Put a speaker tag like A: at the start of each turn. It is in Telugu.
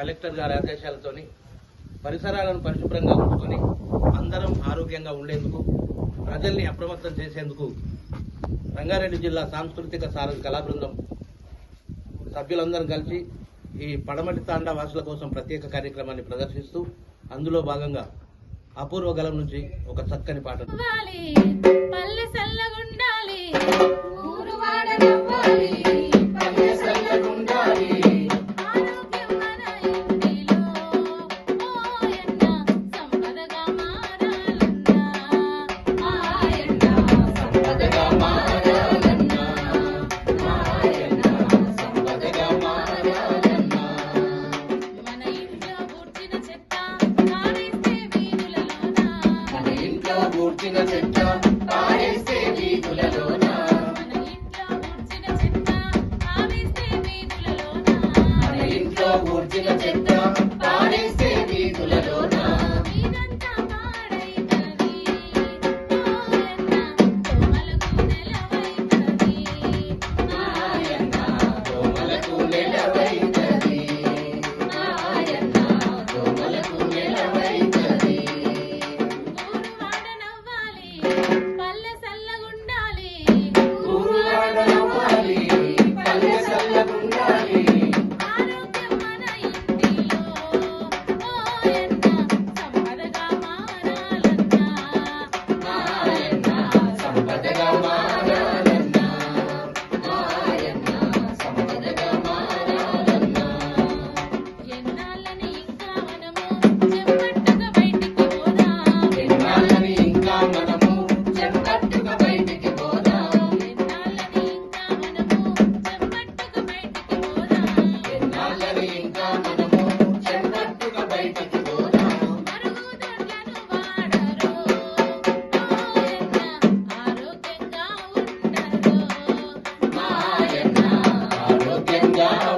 A: కలెక్టర్ గారి ఆదేశాలతోని పరిసరాలను పరిశుభ్రంగా ఉంచుకొని అందరం ఆరోగ్యంగా ఉండేందుకు ప్రజల్ని అప్రమత్తం చేసేందుకు రంగారెడ్డి జిల్లా సాంస్కృతిక సారథి కళా బృందం సభ్యులందరం కలిసి ఈ పడమటి తాండా వాసుల కోసం ప్రత్యేక కార్యక్రమాన్ని ప్రదర్శిస్తూ అందులో భాగంగా అపూర్వ గలం నుంచి ఒక చక్కని పాట.
B: మన కూర్చిన
C: చెట్ట పారేస్తే వీధులలోన.
B: ఇంట్లో వీధులలోన
C: మన ఇంట్లో కూర్చిన చెట్ట ya.